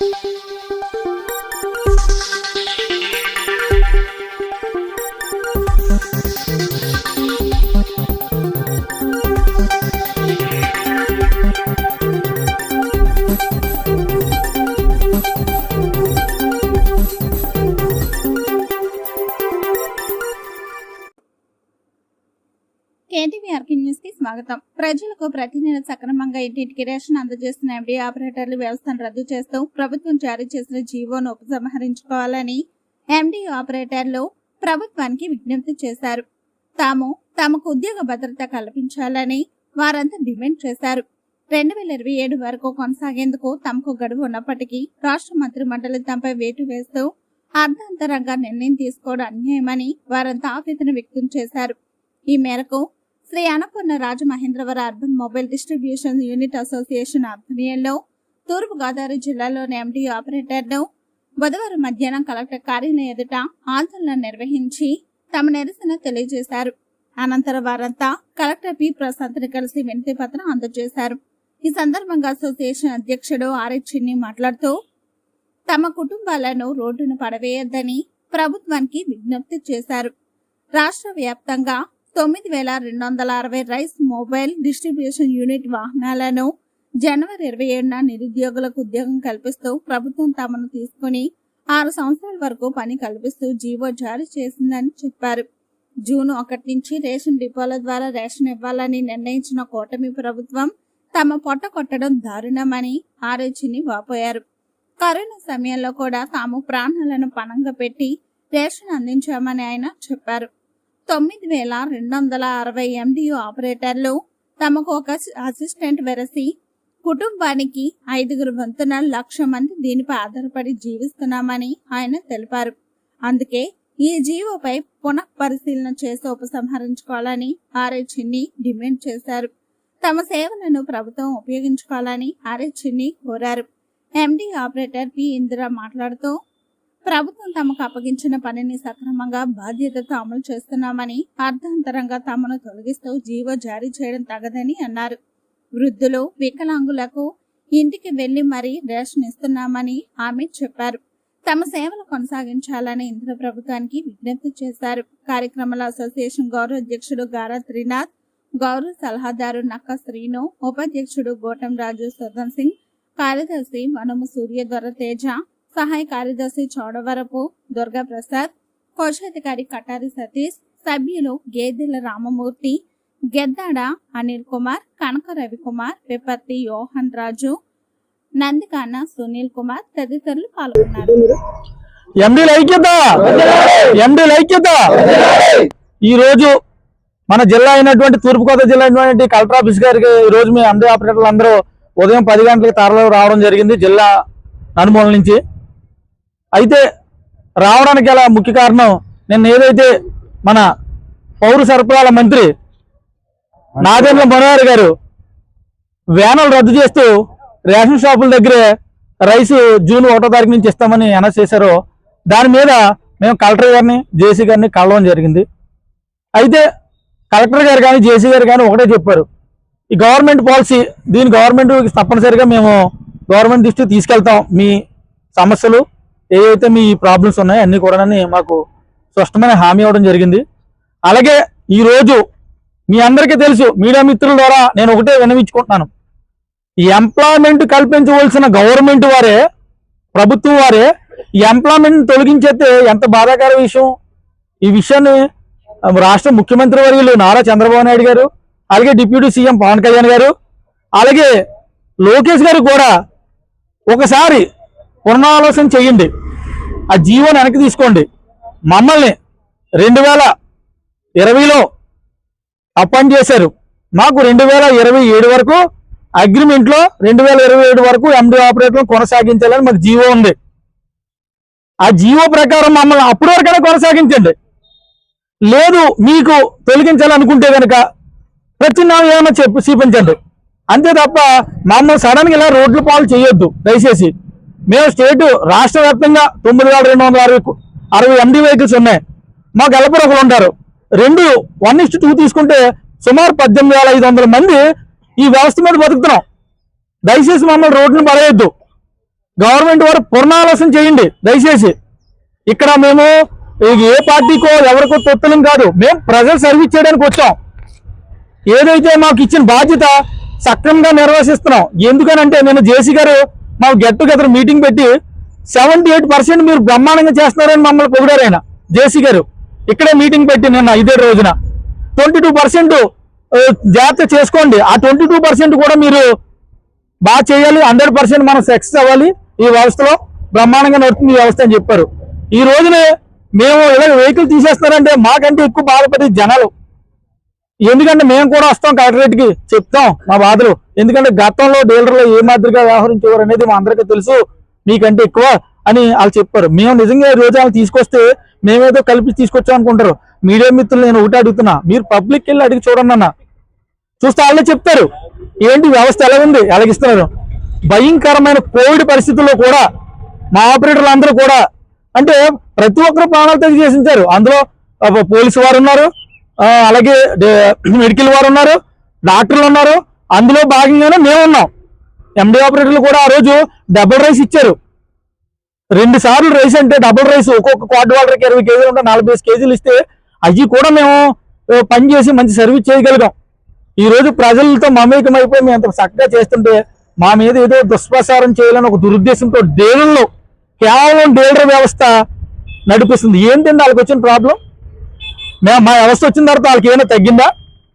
thank you కేటీవీఆర్కి న్యూస్కి స్వాగతం. ప్రజలకు ప్రతి నెల సక్రమంగా ఇంటింటికి రేషన్ అందజేస్తున్న ఎండి ఆపరేటర్ల వ్యవస్థను రద్దు చేస్తూ ప్రభుత్వం జారీ చేసిన జీవోను ఉపసంహరించుకోవాలని ఎండి ఆపరేటర్లు ప్రభుత్వానికి విజ్ఞప్తి చేశారు. తాము తమకు ఉద్యోగ భద్రత కల్పించాలని వారంతా డిమాండ్ చేశారు. రెండు వేల ఇరవై ఏడు వరకు కొనసాగేందుకు తమకు గడువు ఉన్నప్పటికీ రాష్ట్ర మంత్రి మండలి తమపై వేటు వేస్తూ అర్ధాంతరంగా నిర్ణయం తీసుకోవడం అన్యాయమని వారంతా ఆవేదన వ్యక్తం చేశారు. ఈ మేరకు Shri Annapurna Rajamahendravaram urban mobile distribution unit association ఆధ్వర్యంలో తూర్పు గోదావరి జిల్లాలోని ఎండి ఆపరేటర్ను బుధవారం మధ్యాహ్నం కలెక్టర్ కార్యాలయం ఎదుట ఆందోళన నిర్వహించి తమ నిరసన తెలియజేశారు. అనంతరం వారంతా కలెక్టర్ పి ప్రశాంత్ని కలిసి వినతి పత్రం అందజేశారు. ఈ సందర్భంగా అసోసియేషన్ అధ్యక్షుడు ఆర్హెచ్ని చిన్ని మాట్లాడుతూ తమ కుటుంబాలను రోడ్డును పడవేయొద్దని ప్రభుత్వానికి విజ్ఞప్తి చేశారు. రాష్ట్ర వ్యాప్తంగా తొమ్మిది వేల రెండు వందల అరవై రైస్ మొబైల్ డిస్ట్రిబ్యూషన్ యూనిట్ వాహనాలను జనవరి ఇరవై ఏడున నిరుద్యోగులకు ఉద్యోగం కల్పిస్తూ ప్రభుత్వం తమను తీసుకుని ఆరు సంవత్సరాల వరకు పని కల్పిస్తూ జీవో జారీ చేసిందని చెప్పారు. జూన్ ఒకటి నుంచి రేషన్ డిపోల ద్వారా రేషన్ ఇవ్వాలని నిర్ణయించిన కూటమి ప్రభుత్వం తమ పొట్ట కొట్టడం దారుణమని ఆరోచిని వాపోయారు. కరోనా సమయంలో కూడా తాము ప్రాణాలను పణంగా పెట్టి రేషన్ అందించామని ఆయన చెప్పారు. తొమ్మిది వేల రెండు వందల అరవై ఎండియు ఆపరేటర్లు తమకు ఒక అసిస్టెంట్ వెరసి కుటుంబానికి ఐదుగురు వంతున లక్ష మంది దీనిపై ఆధారపడి జీవిస్తున్నామని ఆయన తెలిపారు. అందుకే ఈ జీవోపై పునః పరిశీలన చేసి ఉపసంహరించుకోవాలని ఆర్ఏ చిన్ని డిమాండ్ చేశారు. తమ సేవలను ప్రభుత్వం ఉపయోగించుకోవాలని ఆర్ఏ చిన్ని కోరారు. ఎండి ఆపరేటర్ పి ఇందిరా మాట్లాడుతూ ప్రభుత్వం తమకు అప్పగించిన పనిని సక్రమంగా బాధ్యతతో అమలు చేస్తున్నామని అర్ధాంతరంగా తమను తొలగిస్తూ జీవో జారీ చేయడం తగదని అన్నారు. వృద్ధులు వికలాంగులకు ఇంటికి వెళ్ళి మరీ రేషన్ ఇస్తున్నామని ఆమె చెప్పారు. తమ సేవలు కొనసాగించాలని ఇంద్ర ప్రభుత్వానికి విజ్ఞప్తి చేశారు. కార్యక్రమాల అసోసియేషన్ గౌరవ అధ్యక్షుడు గారా త్రినాథ్ గౌరవ సలహాదారు నక్క శ్రీను ఉపాధ్యక్షుడు గోటం రాజు సుధన్ సింగ్ కార్యదర్శి వనము సూర్యధర తేజ సహాయ కార్యదర్శి చౌడవరపు దుర్గా ప్రసాద్ కోశాధికారి కటారి సతీష్ సభ్యులు గేదెల రామమూర్తి గెద్దాడ అనిల్ కుమార్ కనక రవికుమార్ విపత్తి యోహన్ రాజు నందికాన సునీల్ కుమార్ తదితరులు పాల్గొన్నారు. ఎండీల ఐక్యత ఎండీల ఐక్యత ఈ రోజు మన జిల్లా అయినటువంటి తూర్పుగోదావరి జిల్లా అయినటువంటి కలెక్టర్ ఆఫీస్ గారికి ఈ రోజు మీ ఎండీ ఆపరేటర్లు అందరూ ఉదయం పది గంటలకు తరలి రావడం జరిగింది జిల్లా నడుమూల నుంచి. అయితే రావడానికి గల ముఖ్య కారణం నిన్న ఏదైతే మన పౌర సరఫరాల మంత్రి నాగేంద్ర మనోహర్ గారు వ్యానులు రద్దు చేస్తూ రేషన్ షాపుల దగ్గరే రైస్ జూన్ ఒకటో తారీఖు నుంచి ఇస్తామని అనౌన్స్ చేశారో దాని మీద మేము కలెక్టర్ గారిని జేసీ గారిని కలవడం జరిగింది. అయితే కలెక్టర్ గారు కానీ జేసీ గారు కానీ ఒకటే చెప్పారు. ఈ గవర్నమెంట్ పాలసీ దీని గవర్నమెంట్ తప్పనిసరిగా మేము గవర్నమెంట్ దృష్టికి తీసుకెళ్తాం మీ సమస్యలు. ఏవైతే మీ ప్రాబ్లమ్స్ ఉన్నాయో అన్ని కూడా మాకు స్పష్టమైన హామీ ఇవ్వడం జరిగింది. అలాగే ఈరోజు మీ అందరికీ తెలుసు మీడియా మిత్రుల ద్వారా నేను ఒకటే వినవించుకుంటున్నాను ఈ ఎంప్లాయ్మెంట్ కల్పించవలసిన గవర్నమెంట్ వారే ప్రభుత్వం వారే ఈ ఎంప్లాయ్మెంట్ తొలగించేస్తే ఎంత బాధాకర విషయం. ఈ విషయాన్ని రాష్ట్ర ముఖ్యమంత్రి వర్యులు నారా చంద్రబాబు నాయుడు గారు అలాగే డిప్యూటీ సీఎం పవన్ కళ్యాణ్ గారు అలాగే లోకేష్ గారు కూడా ఒకసారి పునరాలోచన చేయండి. ఆ జీవోని వెనక్కి తీసుకోండి. మమ్మల్ని రెండు వేల ఇరవైలో అపాయింట్ చేశారు. మాకు రెండు వేల ఇరవై ఏడు వరకు అగ్రిమెంట్లో రెండు వేల ఇరవై ఏడు వరకు ఎండి ఆపరేటర్లు కొనసాగించాలని మాకు జీవో ఉంది. ఆ జీవో ప్రకారం మమ్మల్ని అప్పటి వరకైనా కొనసాగించండి. లేదు మీకు తొలగించాలనుకుంటే కనుక ప్రత్యున్నామం ఏమైనా చెప్పి చూపించండి. అంతే తప్ప మమ్మల్ని సడన్గా ఇలా రోడ్లు పాలు చేయొద్దు. దయచేసి మేము స్టేట్ రాష్ట్ర వ్యాప్తంగా తొమ్మిది వేల రెండు వందల అరవై అరవై ఎండి వెహికల్స్ ఉన్నాయి. మాకు ఎలపరు ఉంటారు. రెండు వన్ ఇస్ట్ టూ తీసుకుంటే సుమారు పద్దెనిమిది వేల ఐదు వందల మంది ఈ వ్యవస్థ మీద బతుకుతున్నాం. దయచేసి మమ్మల్ని రోడ్లను పడేయద్దు. గవర్నమెంట్ వారు పునరాలోచన చేయండి. దయచేసి. ఇక్కడ మేము ఏ పార్టీకో ఎవరికో తొత్తులం కాదు. మేము ప్రజలు సర్వీస్ చేయడానికి వచ్చాం. ఏదైతే మాకు ఇచ్చిన బాధ్యత సక్రమంగా నిర్వహిస్తున్నాం ఎందుకనంటే నేను జేసీ గారు మాకు గెట్ టుగెదర్ మీటింగ్ పెట్టి సెవెంటీ ఎయిట్ పర్సెంట్ మీరు బ్రహ్మాండంగా చేస్తున్నారని మమ్మల్ని పొగిడారు ఆయన జేసీ గారు. ఇక్కడే మీటింగ్ పెట్టి నిన్న ఇదే రోజున. ట్వంటీ టూ పర్సెంట్ జాగ్రత్త చేసుకోండి. ఆ ట్వంటీ టూ పర్సెంట్ కూడా మీరు బాగా చేయాలి. హండ్రెడ్ పర్సెంట్ మనం సక్సెస్ అవ్వాలి. ఈ వ్యవస్థలో బ్రహ్మాండంగా నడుతుంది ఈ వ్యవస్థ అని చెప్పారు. ఈ రోజునే మేము ఇలా వెహికల్ తీసేస్తున్నారంటే మాకంటే ఎక్కువ బాధపడి జనాలు ఎందుకంటే మేము కూడా వస్తాం కలెక్టరేట్కి చెప్తాం మా బాధలు. ఎందుకంటే గతంలో డీలర్లు ఏ మాదిరిగా వ్యవహరించేవారు అనేది మా అందరికీ తెలుసు. మీకంటే ఎక్కువ అని వాళ్ళు చెప్పారు. మేము నిజంగా రోజు వాళ్ళు తీసుకొస్తే మేమేదో కలిపి తీసుకొచ్చాం అనుకుంటారు. మీడియా మిత్రులు నేను ఒకటి అడుగుతున్నా. మీరు పబ్లిక్ వెళ్ళి అడిగి చూడండి అన్న. చూస్తే వాళ్ళే చెప్తారు. ఏంటి వ్యవస్థ ఎలా ఉంది? ఎలాగిస్తున్నారు? భయంకరమైన కోవిడ్ పరిస్థితుల్లో కూడా మా ఆపరేటర్లు అందరూ కూడా అంటే ప్రతి ఒక్కరు ప్రాణాలు తెగి చేసించారు. అందులో పోలీసు వారు ఉన్నారు. అలాగే మెడికల్ వారు ఉన్నారు డాక్టర్లు ఉన్నారు. అందులో భాగంగానే మేము ఉన్నాం. ఎండీ ఆపరేటర్లు కూడా ఆ రోజు డబుల్ రైస్ ఇచ్చారు. రెండు సార్లు రైస్ అంటే డబుల్ రైస్ ఒక్కొక్క క్వార్టర్ వాటర్కి ఇరవై కేజీలు ఉంటే నలభై కేజీలు ఇస్తే అవి కూడా మేము పనిచేసి పని చేసి మంచి సర్వీస్ చేయగలిగాం. ఈరోజు ప్రజలతో మమేకం అయిపోయి మేము అంత చక్కగా చేస్తుంటే మా మీద ఏదో దుష్ప్రచారం చేయాలని ఒక దురుద్దేశంతో డీలర్లు కేవలం డీలర్ వ్యవస్థ నడిపిస్తుంది. ఏంటంటే వాళ్ళకి వచ్చిన ప్రాబ్లం మేము మా వ్యవస్థ వచ్చిన తర్వాత వాళ్ళకి ఏమైనా తగ్గిందా?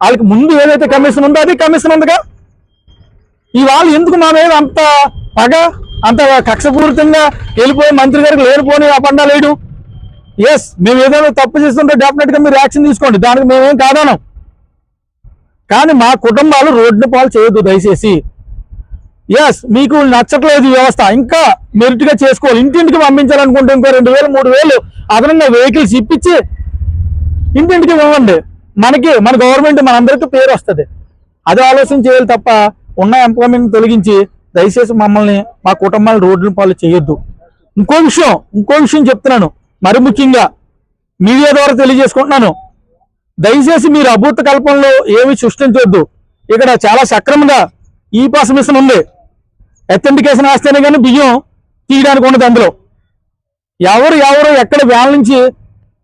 వాళ్ళకి ముందు ఏదైతే కమిషన్ ఉందో అది కమిషన్ ఉందిగా? ఇవాళ ఎందుకు మా మీద అంత పగ అంత కక్షపూరితంగా వెళ్ళిపోయి మంత్రి గారికి లేనిపోని అపండా లేడు? ఎస్ మేము ఏదైనా తప్పు చేస్తుంటే డెఫినెట్గా మీరు యాక్షన్ తీసుకోండి. దానికి మేమేం కాదాను. కానీ మా కుటుంబాలు రోడ్డు పాలు చేయొద్దు దయచేసి. ఎస్ మీకు నచ్చట్లేదు వ్యవస్థ. ఇంకా మెరిట్గా చేసుకోవాలి. ఇంటింటికి పంపించాలనుకుంటే ఇంకో రెండు వేలు మూడు వేలు అదనంగా వెహికల్స్ ఇప్పించి ఇంటింటికి ఇవ్వండి మనకి మన గవర్నమెంట్ మనందరికీ పేరు వస్తుంది. అది ఆలోచన చేయాలి తప్ప ఉన్న ఎంప్లాయ్మెంట్ తొలగించి దయచేసి మమ్మల్ని మా కుటుంబాలను రోడ్ల పాలు చేయొద్దు. ఇంకో విషయం ఇంకో విషయం చెప్తున్నాను. మరి ముఖ్యంగా మీడియా ద్వారా తెలియజేసుకుంటున్నాను. దయచేసి మీరు అభూత కల్పనలో ఏమి సృష్టించవద్దు ఇక్కడ చాలా సక్రమంగా ఈ పాస్ మిషన్ ఉంది. అథెంటికేషన్ వేస్తేనే కానీ బియ్యం తీయడానికి ఉండదు అందులో. ఎవరు ఎవరు ఎక్కడ వ్యాన్ నుంచి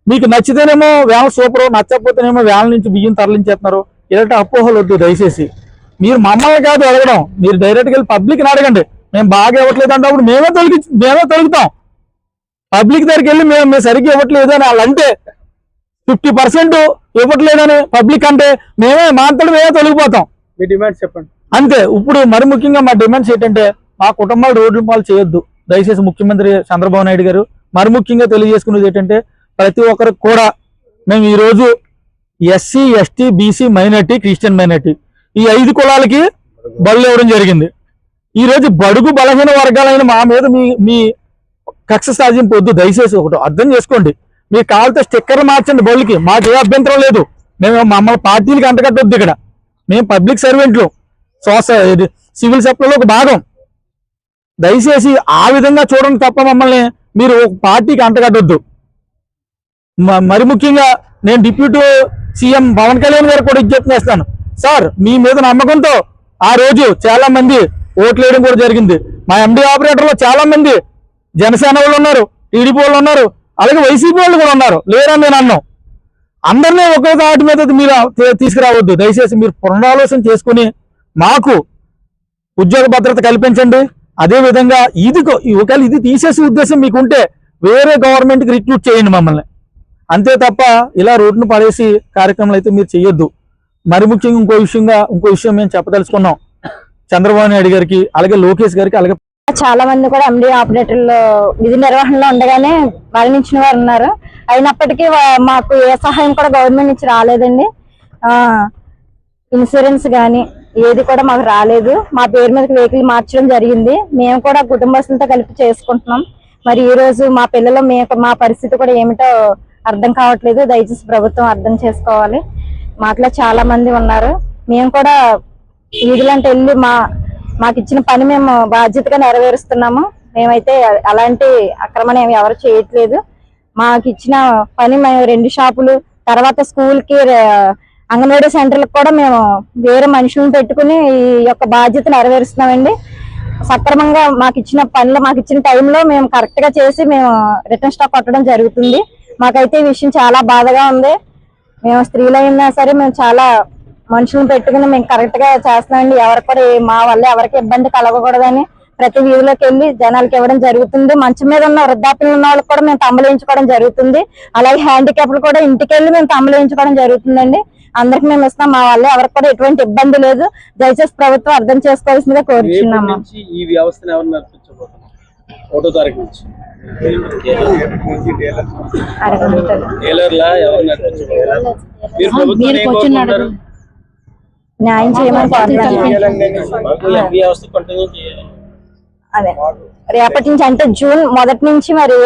మీకు నచ్చితేనేమో వ్యాన్ సూపర్ నచ్చకపోతేనేమో వ్యాన్ నుంచి బియ్యం తరలించేస్తున్నారు. ఇలాంటి అపోహలు వద్దు దయచేసి. మీరు మమ్మల్ని కాదు అడగడం. మీరు డైరెక్ట్గా వెళ్ళి పబ్లిక్ని అడగండి. మేము బాగా ఇవ్వట్లేదు అంటే అప్పుడు మేమే తొలగి మేమే తొలుగుతాం. పబ్లిక్ దగ్గరికి వెళ్ళి మేము మేము సరిగ్గా ఇవ్వట్లేదు అని వాళ్ళు అంటే ఫిఫ్టీ పర్సెంట్ ఇవ్వట్లేదని పబ్లిక్ అంటే మేమే మా అంతటి మేమే తొలగిపోతాం. మీ డిమాండ్స్ చెప్పండి. అంతే. ఇప్పుడు మరి ముఖ్యంగా మా డిమాండ్స్ ఏంటంటే మా కుటుంబాలు రోడ్ల పాలు చేయొద్దు. దయచేసి ముఖ్యమంత్రి చంద్రబాబు నాయుడు గారు మరి ముఖ్యంగా తెలియజేసుకునేది ఏంటంటే ప్రతి ఒక్కరికి కూడా మేము ఈరోజు SC ST BC minority Christian minority ఈ ఐదు కులాలకి బళ్ళు ఇవ్వడం జరిగింది. ఈరోజు బడుగు బలహీన వర్గాలైన మా మీద మీ మీ కక్ష సాధింపు వద్దు దయచేసి ఒకటి అర్థం చేసుకోండి. మీకు కావాలంటే స్టిక్కర్ మార్చండి బళ్ళుకి మాకు ఏ అభ్యంతరం లేదు. మేము మమ్మల్ని పార్టీలకి అంటగట్టొద్దు ఇక్కడ. మేము పబ్లిక్ సర్వెంట్లు సోషల్ సివిల్ సప్లైలో ఒక భాగం. దయచేసి ఆ విధంగా చూడండి తప్ప మమ్మల్ని మీరు ఒక పార్టీకి అంటగట్టొద్దు. మరి ముఖ్యంగా నేను డిప్యూటీ సీఎం పవన్ కళ్యాణ్ గారు కూడా విజ్ఞప్తి చేస్తాను సార్ మీ మీద నమ్మకంతో ఆ రోజు చాలా మంది ఓట్లు వేయడం కూడా జరిగింది. మా ఎండీ ఆపరేటర్లో చాలా మంది జనసేన వాళ్ళు ఉన్నారు టీడీపీ వాళ్ళు ఉన్నారు అలాగే వైసీపీ వాళ్ళు కూడా ఉన్నారు. లేరని నేను అన్నాం అందరినీ ఒకే దాటి మీద మీరు తీసుకురావద్దు. దయచేసి మీరు పునరాలోచన చేసుకుని మాకు ఉద్యోగ భద్రత కల్పించండి. అదేవిధంగా ఇది ఒకవేళ ఇది తీసేసే ఉద్దేశం మీకు ఉంటే వేరే గవర్నమెంట్కి రిక్రూట్ చేయండి మమ్మల్ని. అంతే తప్ప ఇలా రోడ్డును పడేసి కార్యక్రమాలు అయితే మీరు చేయొద్దు మరి ముఖ్యంగా ఇంకో విషయంగా ఇంకో విషయం మేము చెప్పదలుచుకున్నాం. చంద్రబాబు నాయుడు గారికి అలాగే లోకేష్ గారికి అలాగే చాలా మంది కూడా ఎండి ఆపరేటర్లు విధి నిర్వహణలో ఉండగానే మరణించిన వారు ఉన్నారు. అయినప్పటికీ మాకు ఏ సహాయం కూడా గవర్నమెంట్ నుంచి రాలేదండి. ఇన్సూరెన్స్ కానీ ఏది కూడా మాకు రాలేదు. మా పేరు మీదకి వెహికల్ మార్చడం జరిగింది. మేము కూడా కుటుంబస్తులతో కలిపి చేసుకుంటున్నాం. మరి ఈ రోజు మా పిల్లలు మేము మా పరిస్థితి కూడా ఏమిటో అర్థం కావట్లేదు. దయచేసి ప్రభుత్వం అర్థం చేసుకోవాలి. మాట్లా చాలా మంది ఉన్నారు. మేము కూడా వీధులంటే వెళ్ళి మా మాకు ఇచ్చిన పని మేము బాధ్యతగా నెరవేరుస్తున్నాము. మేమైతే అలాంటి అక్రమణ ఏమి ఎవరు చేయట్లేదు. మాకు ఇచ్చిన పని మేము రెండు షాపులు తర్వాత స్కూల్కి అంగన్వాడీ సెంటర్లకు కూడా మేము వేరే మనుషులను పెట్టుకుని ఈ యొక్క బాధ్యత నెరవేరుస్తున్నామండి. సక్రమంగా మాకు ఇచ్చిన పనులు మాకు ఇచ్చిన టైంలో మేము కరెక్ట్గా చేసి మేము రిటర్న్ స్టాక్ కొట్టడం జరుగుతుంది. మాకైతే ఈ విషయం చాలా బాధగా ఉంది. మేము స్త్రీలైనా సరే మేము చాలా మనుషులను పెట్టుకుని మేము కరెక్ట్గా చేస్తున్నామండి. ఎవరు కూడా మా వల్ల ఎవరికి ఇబ్బంది కలగకూడదని ప్రతి వీధిలోకి వెళ్ళి జనాలకి ఇవ్వడం జరుగుతుంది. మంచం మీద ఉన్న వృద్ధాప్యం ఉన్న వాళ్ళకి కూడా మేము తమలేయించుకోవడం జరుగుతుంది. అలాగే హ్యాండిక్యాప్లు కూడా ఇంటికి వెళ్ళి మేము తమలేయించుకోవడం జరుగుతుందండి. అందరికి మేము ఇస్తాం. మా వల్ల ఎవరికి కూడా ఎటువంటి ఇబ్బంది లేదు. దయచేసి ప్రభుత్వం అర్థం చేసుకోవాల్సిందిగా రేపటి కోరుచున్నాము ఈ వ్యవస్థను ఎవరు ఒకటో తారీఖు నుంచి. న్యాయం చేయమని అదే. రేపటి నుంచి అంటే జూన్ మొదటి నుంచి మరి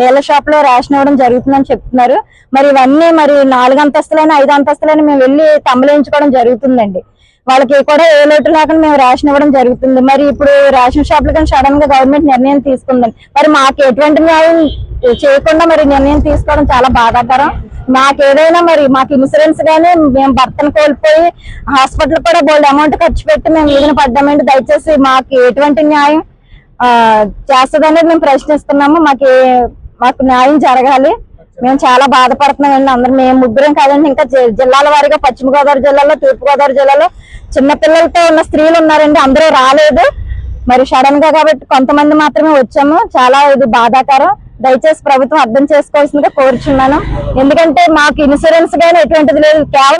డీలర్ షాప్లో రేషన్ ఇవ్వడం జరుగుతుందని చెప్తున్నారు. మరి ఇవన్నీ మరి నాలుగు అంతస్తులైన ఐదు అంతస్తులైన మేము వెళ్ళి తమ్మలేయించుకోవడం జరుగుతుందండి. వాళ్ళకి కూడా ఏ లోటు లేకుండా మేము రేషన్ ఇవ్వడం జరుగుతుంది. మరి ఇప్పుడు రేషన్ షాప్ కానీ సడన్గా గవర్నమెంట్ నిర్ణయం తీసుకుందండి. మరి మాకు ఎటువంటి న్యాయం చేయకుండా మరి నిర్ణయం తీసుకోవడం చాలా బాధాకరం. మాకు ఏదైనా మరి మాకు ఇన్సూరెన్స్ గానీ మేము భర్తను కోల్పోయి హాస్పిటల్ కూడా బోల్డ్ అమౌంట్ ఖర్చు పెట్టి మేము ఈదిన పడ్డామండి దయచేసి మాకు ఎటువంటి న్యాయం చేస్తుంది అనేది మేము ప్రశ్నిస్తున్నాము. మాకు మాకు న్యాయం జరగాలి. మేము చాలా బాధపడుతున్నాం అండి అందరం. మేము ముగ్గురం కాదండి ఇంకా జి- జిల్లాల వారిగా పశ్చిమ గోదావరి జిల్లాలో తూర్పు గోదావరి జిల్లాలో చిన్న పిల్లలతో ఉన్న స్త్రీలు ఉన్నారండి అందరూ రాలేదు. మరి సడన్గా కాబట్టి కొంతమంది మాత్రమే వచ్చాము. చాలా ఇది బాధాకరం. దయచేసి ప్రభుత్వం అర్థం చేసుకోవాల్సిందిగా కోరుచున్నాను. ఎందుకంటే మాకు ఇన్సూరెన్స్ గానీ ఎటువంటిది లేదు. కేవలం